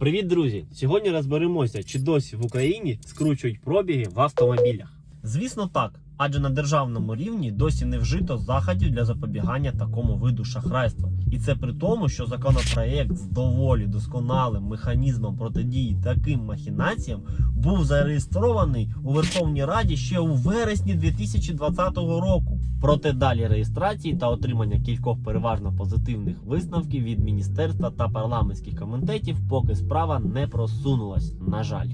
Привіт, друзі! Сьогодні розберемося, чи досі в Україні скручують пробіги в автомобілях. Звісно, так. Адже на державному рівні досі не вжито заходів для запобігання такому виду шахрайства. І це при тому, що законопроєкт з доволі досконалим механізмом протидії таким махінаціям був зареєстрований у Верховній Раді ще у вересні 2020 року. Проте далі реєстрації та отримання кількох переважно позитивних висновків від міністерства та парламентських комітетів, поки справа не просунулась. На жаль.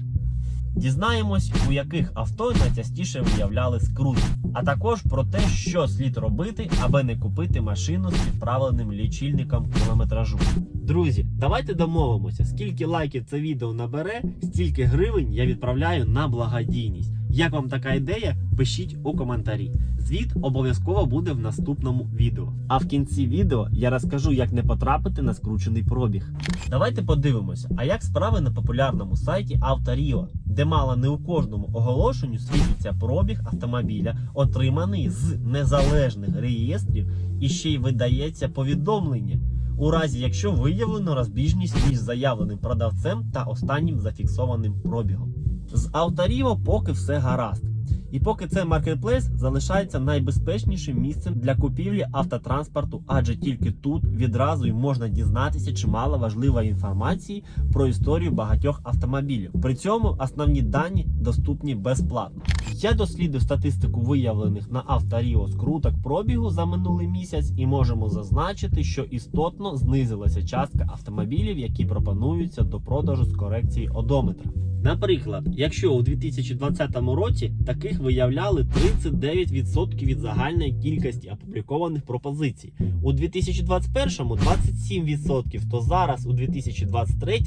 Дізнаємось, у яких авто найчастіше виявляли скрути, а також про те, що слід робити, аби не купити машину з відправленим лічильником кілометражу. Друзі, давайте домовимося, скільки лайків це відео набере, стільки гривень я відправляю на благодійність. Як вам така ідея? Пишіть у коментарі. Звіт обов'язково буде в наступному відео. А в кінці відео я розкажу, як не потрапити на скручений пробіг. Давайте подивимося, а як справи на популярному сайті Авторіо, де мало не у кожному оголошенню світиться пробіг автомобіля, отриманий з незалежних реєстрів, і ще й видається повідомлення. У разі, якщо виявлено розбіжність між заявленим продавцем та останнім зафіксованим пробігом. З Авторіо поки все гаразд. І поки цей маркетплейс залишається найбезпечнішим місцем для купівлі автотранспорту, адже тільки тут відразу й можна дізнатися чимало важливої інформації про історію багатьох автомобілів. При цьому основні дані доступні безплатно. Я дослідив статистику виявлених на Авторіо скруток пробігу за минулий місяць і можемо зазначити, що істотно знизилася частка автомобілів, які пропонуються до продажу з корекції одометра. Наприклад, якщо у 2020 році таких виявляли 39% від загальної кількості опублікованих пропозицій, у 2021 27%, то зараз у 2023,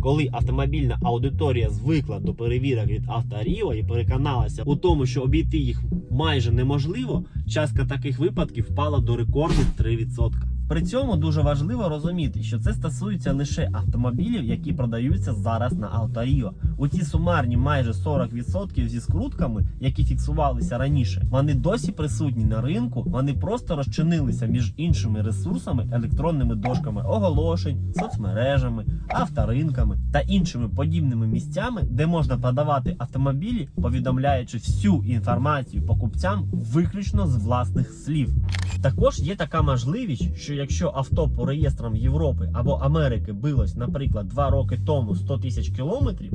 коли автомобільна аудиторія звикла до перевірок від Авторіо і переконалася у тому, що обійти їх майже неможливо, частка таких випадків впала до рекордних 3%. При цьому дуже важливо розуміти, що це стосується лише автомобілів, які продаються зараз на Авторіо. У ті сумарні майже 40% зі скрутками, які фіксувалися раніше, вони досі присутні на ринку, вони просто розчинилися між іншими ресурсами, електронними дошками оголошень, соцмережами, авторинками та іншими подібними місцями, де можна продавати автомобілі, повідомляючи всю інформацію покупцям виключно з власних слів. Також є така можливість, що якщо авто по реєстрам Європи або Америки билось, наприклад, 2 роки тому 100 тисяч кілометрів,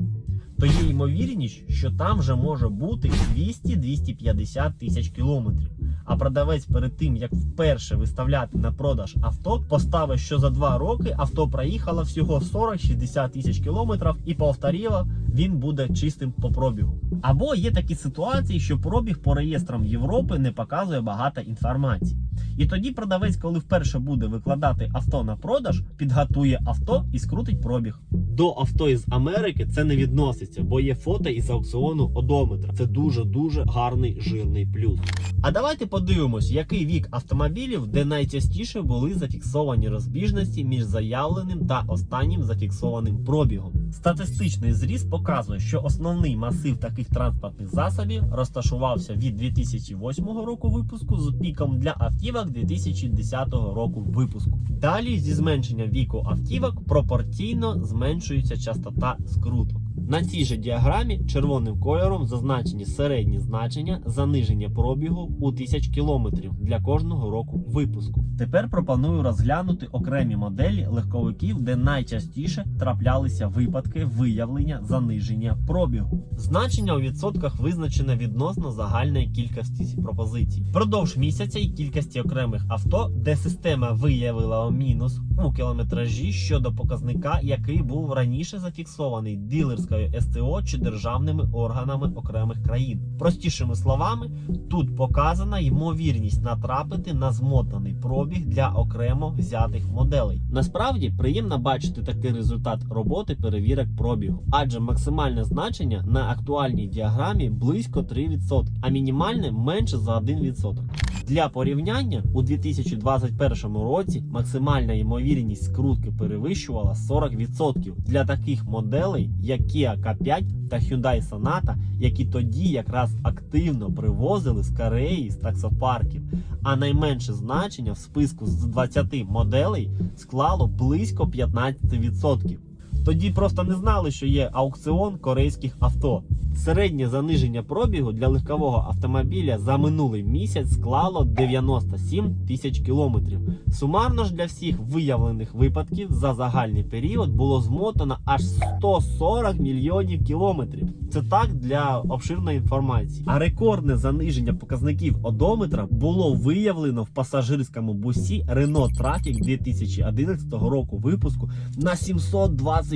то є ймовірність, що там вже може бути 200-250 тисяч кілометрів. А продавець перед тим як вперше виставляти на продаж авто, поставив, що за 2 роки авто проїхало всього 40-60 тисяч кілометрів і повторіло, він буде чистим по пробігу. Або є такі ситуації, що пробіг по реєстрам Європи не показує багато інформації. І тоді продавець, коли вперше буде викладати авто на продаж, підготує авто і скрутить пробіг. До авто із Америки це не відноситься, бо є фото із аукціону одометра. Це дуже дуже гарний жирний плюс. А давайте подивимось, який вік автомобілів, де найчастіше були зафіксовані розбіжності між заявленим та останнім зафіксованим пробігом. Статистичний зріз показує, що основний масив таких транспортних засобів розташувався від 2008 року випуску з піком для автівок 2010 року випуску. Далі зі зменшенням віку автівок пропорційно зменшується частота скруток. На цій же діаграмі червоним кольором зазначені середні значення заниження пробігу у тисяч кілометрів для кожного року випуску. Тепер пропоную розглянути окремі моделі легковиків, де найчастіше траплялися випадки виявлення заниження пробігу. Значення у відсотках визначене відносно загальної кількості пропозицій. Продовж місяця і кількості окремих авто, де система виявила мінус у кілометражі щодо показника, який був раніше зафіксований дилерською СТО чи державними органами окремих країн. Простішими словами, тут показана ймовірність натрапити на змотаний пробіг для окремо взятих моделей. Насправді приємно бачити такий результат роботи перевірок пробігу, адже максимальне значення на актуальній діаграмі близько 3%, а мінімальне менше за 1%. Для порівняння у 2021 році максимальна ймовірність скрутки перевищувала 40% для таких моделей, як Kia K5 та Hyundai Sonata, які тоді якраз активно привозили з Кореї з таксопарків. А найменше значення в списку з 20 моделей склало близько 15%. Тоді просто не знали, що є аукціон корейських авто. Середнє заниження пробігу для легкового автомобіля за минулий місяць склало 97 тисяч кілометрів. Сумарно ж для всіх виявлених випадків за загальний період було змотано аж 140 мільйонів кілометрів. Це так для обширної інформації. А рекордне заниження показників одометра було виявлено в пасажирському бусі Renault Trafic 2011 року випуску на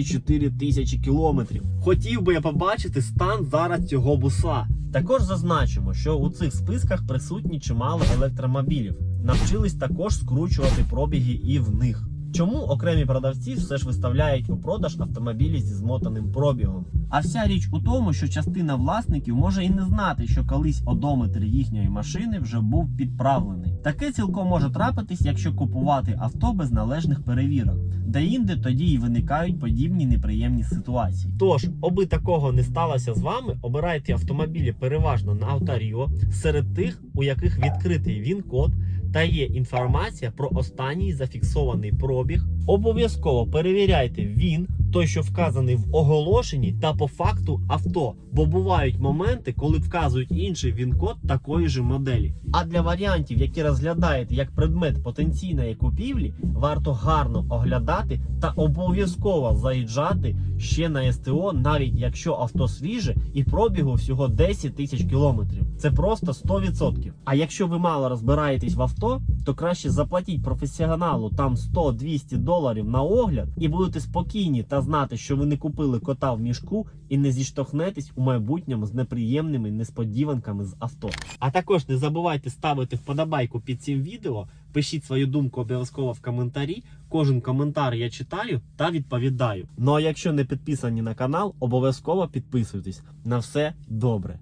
724 тисячі кілометрів. Хотів би я побачити стан зараз цього буса. Також зазначимо, що у цих списках присутні чимало електромобілів. Навчились також скручувати пробіги і в них. Чому окремі продавці все ж виставляють у продаж автомобілі зі змотаним пробігом? А вся річ у тому, що частина власників може і не знати, що колись одометр їхньої машини вже був підправлений. Таке цілком може трапитись, якщо купувати авто без належних перевірок, де інде тоді і виникають подібні неприємні ситуації. Тож, аби такого не сталося з вами, обирайте автомобілі переважно на Авторіо серед тих, у яких відкритий він-код та є інформація про останній зафіксований пробіг. Обов'язково перевіряйте він, той, що вказаний в оголошенні, та по факту авто, бо бувають моменти, коли вказують інший він-код такої ж моделі. А для варіантів, які розглядаєте як предмет потенційної купівлі, варто гарно оглядати та обов'язково заїжджати ще на СТО, навіть якщо авто свіже і пробігу всього 10 тисяч кілометрів. Це просто 100%. А якщо ви мало розбираєтесь в авто, то краще заплатіть професіоналу там 100-200 доларів на огляд, і будете спокійні та знати, що ви не купили кота в мішку і не зіштовхнетесь у майбутньому з неприємними несподіванками з авто. А також не забувайте ставити вподобайку під цим відео. Пишіть свою думку обов'язково в коментарі. Кожен коментар я читаю та відповідаю. Ну а якщо не підписані на канал, обов'язково підписуйтесь. На все добре.